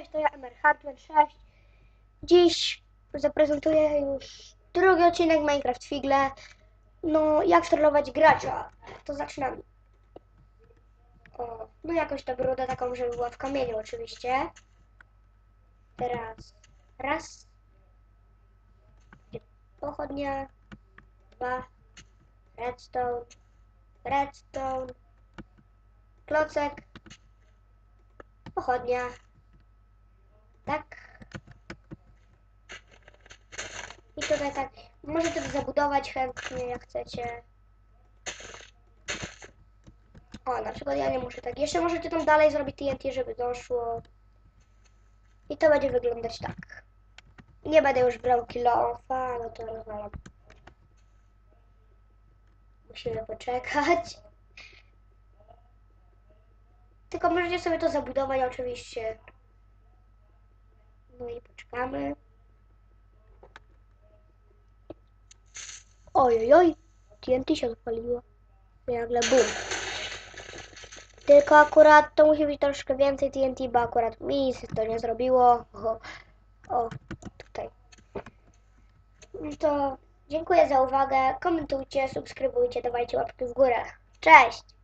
Cześć, to ja Emer Hardware 6. Dziś zaprezentuję już drugi odcinek Minecraft Figle. No, jak sterować gracza. To zaczynamy. O, no jakoś tak rudę taką, żeby była w kamieniu oczywiście. Teraz raz. Pochodnia. Dwa. Redstone. Redstone. Klocek. Pochodnia. Tak. I tutaj tak. Możecie to zabudować chętnie, jak chcecie. O, na przykład ja nie muszę tak. Jeszcze możecie tam dalej zrobić TNT, żeby doszło. I to będzie wyglądać tak. Nie będę już brał kilofa, no to rozwalam. Musimy poczekać. Tylko możecie sobie to zabudować oczywiście. No i poczekamy. Oj, oj, oj. TNT się odpaliło. I nagle bum. Tylko akurat to musi być troszkę więcej TNT, bo akurat mi się to nie zrobiło. O, o tutaj. No To dziękuję za uwagę. Komentujcie, subskrybujcie, dawajcie łapki w górę. Cześć!